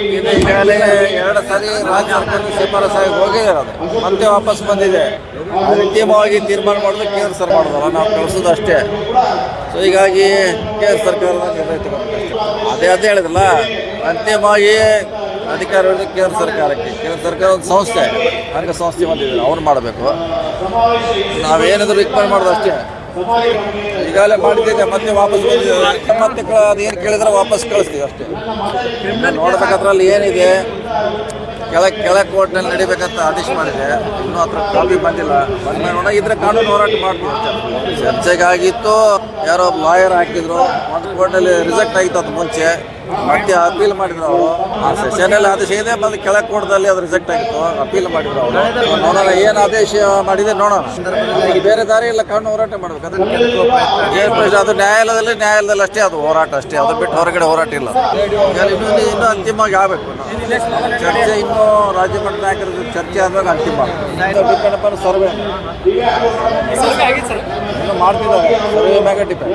ಈಗಾಗಲೇ ಎರಡು ಸಾರಿ ರಾಜ್ಯ ಸರ್ಕಾರ ಶಿಫಾರಸಾಗಿ ಹೋಗಿದ್ದಾರೆ ಅದು ಮತ್ತೆ ವಾಪಸ್ ಬಂದಿದೆ. ಅಂತಿಮವಾಗಿ ತೀರ್ಮಾನ ಮಾಡೋದು ಕೇಂದ್ರ ಸರ್ಕಾರ ಮಾಡೋದಲ್ಲ, ನಾವು ಕಳಿಸೋದು ಅಷ್ಟೇ. ಸೊ ಹೀಗಾಗಿ ಕೇಂದ್ರ ಸರ್ಕಾರದ ಅದೇ ಅದೇ ಹೇಳಿದ್ರಲ್ಲ, ಅಂತಿಮವಾಗಿ ಅಧಿಕಾರ ಕೇಂದ್ರ ಸರ್ಕಾರಕ್ಕೆ. ಕೇಂದ್ರ ಸರ್ಕಾರ ಒಂದು ಸಂಸ್ಥೆ. ಹಂಗೆ ಸಂಸ್ಥೆ ಬಂದಿದ್ದಾರೆ, ಅವ್ರು ಮಾಡಬೇಕು. ನಾವೇನಾದರೂ ರಿಕ್ವೆಸ್ಟ್ ಮಾಡೋದು ಅಷ್ಟೇ. ಈಗಾಗಲೇ ಮಾಡಿದ್ದೇನೆ, ಮತ್ತೆ ವಾಪಸ್ ಮತ್ತೆ ಅದೇನು ಕೇಳಿದ್ರೆ ವಾಪಸ್ ಕಳಿಸ್ತೀವಿ ಅಷ್ಟೇ. ನೋಡ್ಬೇಕಾದ್ರಲ್ಲಿ ಏನಿದೆ, ಕೆಳ ಕೆಳ ಕೋರ್ಟ್ನಲ್ಲಿ ನಡಿಬೇಕಂತ ಆದೇಶ ಮಾಡಿದೆ. ಇನ್ನೂ ಹತ್ರ ಕಾಪಿ ಬಂದಿಲ್ಲ. ನೋಡ ಇದ್ರೆ ಕಾನೂನು ಹೋರಾಟ ಮಾಡ್ತೀವಿ. ಚರ್ಚೆಗಾಗಿತ್ತು ಯಾರೋ ಲಾಯರ್ ಹಾಕಿದ್ರು. ಒಂದು ಕೋರ್ಟಲ್ಲಿ ರಿಜೆಕ್ಟ್ ಆಗಿತ್ತು ಅದು ಮುಂಚೆ. ಮತ್ತೆ ಅಪೀಲ್ ಮಾಡಿದ್ರು ಅವರು. ಆ ಸೆಷನಲ್ಲಿ ಆದೇಶ ಇದೆ ಬಂದು ಕೆಳಗೆ ಕೋರ್ಟ್ದಲ್ಲಿ ಅದು ರಿಜೆಕ್ಟ್ ಆಗಿತ್ತು. ಅಪೀಲ್ ಮಾಡಿದ್ರು ಅವರು. ನೋಡೋಣ ಏನು ಆದೇಶ ಮಾಡಿದೆ ನೋಡೋಣ. ಈಗ ಬೇರೆ ದಾರಿ ಇಲ್ಲ ಕಣ್ಣು ಹೋರಾಟ ಮಾಡ್ಬೇಕು. ಅದಕ್ಕೆ ಅದು ನ್ಯಾಯಾಲಯದಲ್ಲಿ ನ್ಯಾಯಾಲಯದಲ್ಲಿ ಅಷ್ಟೇ ಅದು ಹೋರಾಟ ಅಷ್ಟೇ. ಅದು ಬಿಟ್ಟು ಹೊರಗಡೆ ಹೋರಾಟ ಇಲ್ಲ. ಇನ್ನೂ ಇನ್ನೂ ಅಂತಿಮವಾಗಿ ಆಗಬೇಕು. ಚರ್ಚೆ ಇನ್ನು ರಾಜ್ಯ ಮಟ್ಟ ನಾಯಕರ ಚರ್ಚೆ ಆದಾಗ ಅಂತಿಮ ಡಿಪೆಂಡ್ ಸರ್ವೆ ಇನ್ನೂ ಮಾಡ್ತಿದ್ದಾರೆ. ಸರ್ವೆ ಮ್ಯಾಗ ಡಿಪೆಂಡ್